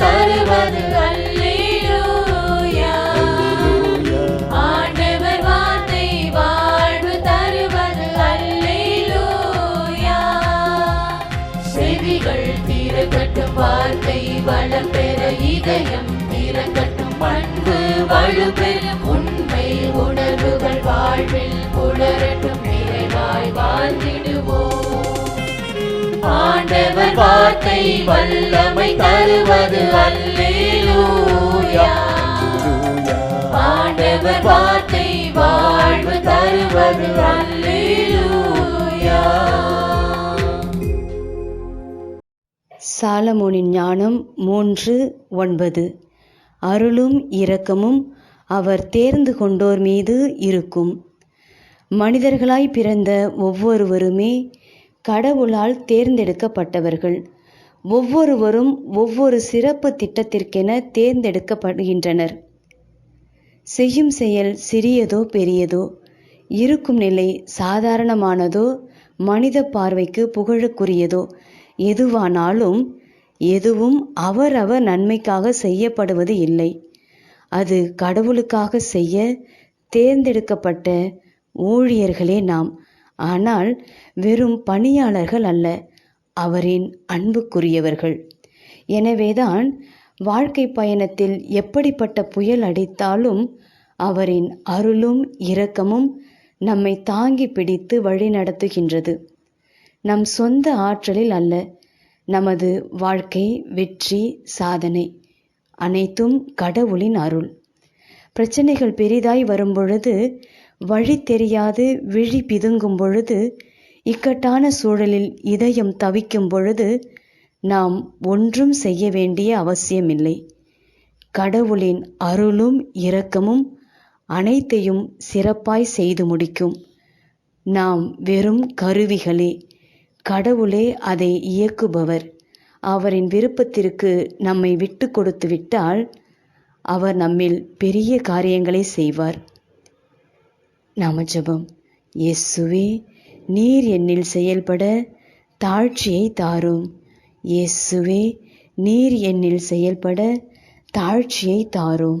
தருவது ஆண்டவர் வார்த்தை வாழ்வு தருவது செவிகள் திறக்கட்டும் வார்த்தை வளம் பெற இதயம் திறக்கட்டும் பண்பு வலுப்பெறும். உண்மை உணர்வுகள் வாழ்வில் புலரட்டும். ஆண்டவர் வார்த்தை வல்லமை தருவது அல்லேலூயா. ஆண்டவர் வார்த்தை வாழ்வு தருவது அல்லேலூயா. சாலமோனின் ஞானம் மூன்று ஒன்பது. அருளும் இரக்கமும் அவர் தேர்ந்து கொண்டோர் மீது இருக்கும். மனிதர்களாய் பிறந்த ஒவ்வொருவருமே கடவுளால் தேர்ந்தெடுக்கப்பட்டவர்கள். ஒவ்வொருவரும் ஒவ்வொரு சிறப்பு திட்டத்திற்கென தேர்ந்தெடுக்கப்படுகின்றனர். செய்யும் செயல் சிறியதோ பெரியதோ இருக்கும் நிலை சாதாரணமானதோ மனித பார்வைக்கு புகழுக்குரியதோ எதுவானாலும் எதுவும் அவரவர் நன்மைக்காக செய்யப்படுவது இல்லை. அது கடவுளுக்காக செய்ய தேர்ந்தெடுக்கப்பட்ட ஊழியர்களே நாம். ஆனால் வெறும் பணியாளர்கள் அல்ல அவரின் அன்புக்குரியவர்கள். எனவேதான் வாழ்க்கை பயணத்தில் எப்படிப்பட்ட புயல் அடித்தாலும் அவரின் அருளும் இரக்கமும் நம்மை தாங்கி பிடித்து வழிநடத்துகின்றது நம் சொந்த ஆற்றலில் அல்ல நமது வாழ்க்கை வெற்றி சாதனை அனைத்தும் கடவுளின் அருள். பிரச்சனைகள் பெரிதாய் வரும்பொழுது வழி தெரியாது விழி பிதுங்கும் பொழுது இக்கட்டான சூழலில் இதயம் தவிக்கும் பொழுது நாம் ஒன்றும் செய்ய வேண்டிய அவசியமில்லை. கடவுளின் அருளும் இரக்கமும் அனைத்தையும் சிறப்பாய் செய்து முடிக்கும். நாம் வெறும் கருவிகளே. கடவுளே அதை இயக்குபவர். அவரின் விருப்பத்திற்கு நம்மை விட்டு கொடுத்து விட்டால் அவர் நம்மில் பெரிய காரியங்களை செய்வார். நாம ஜெபம் இயேசுவே நீர் என்னில் செயல்பட தாழ்ச்சியை தாரும். இயேசுவே நீர் என்னில் செயல்பட தாழ்ச்சியை தாரும்.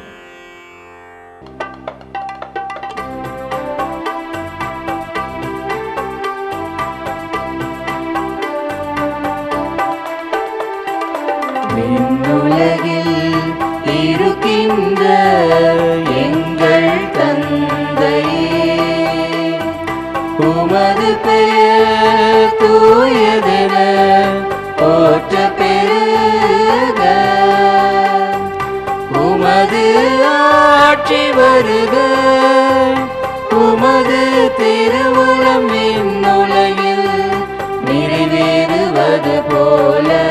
தூயதென போற்ற பெருக. உமது ஆட்சி வருக. உமது திருவுளம் விண்ணுலகில் நிறைவேறுவது போல.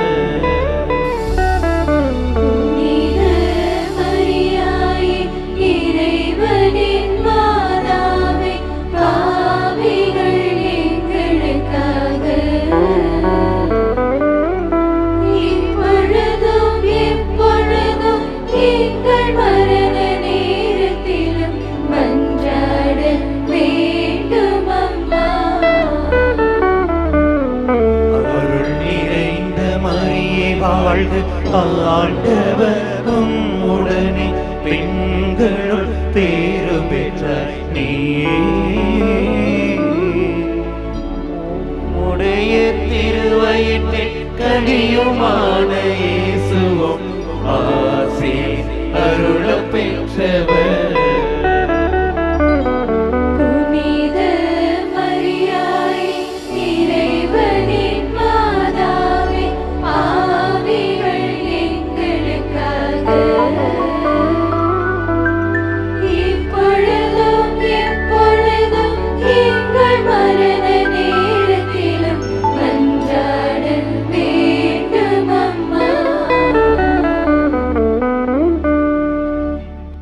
வாழ்ந்து ஆண்டவரும் உடனே பெண்களுள் பேரு பெற்ற நீ. உடைய திருவயிற்றில் கனியுமான இயேசுவும் ஆசை அருள பெற்றவர்.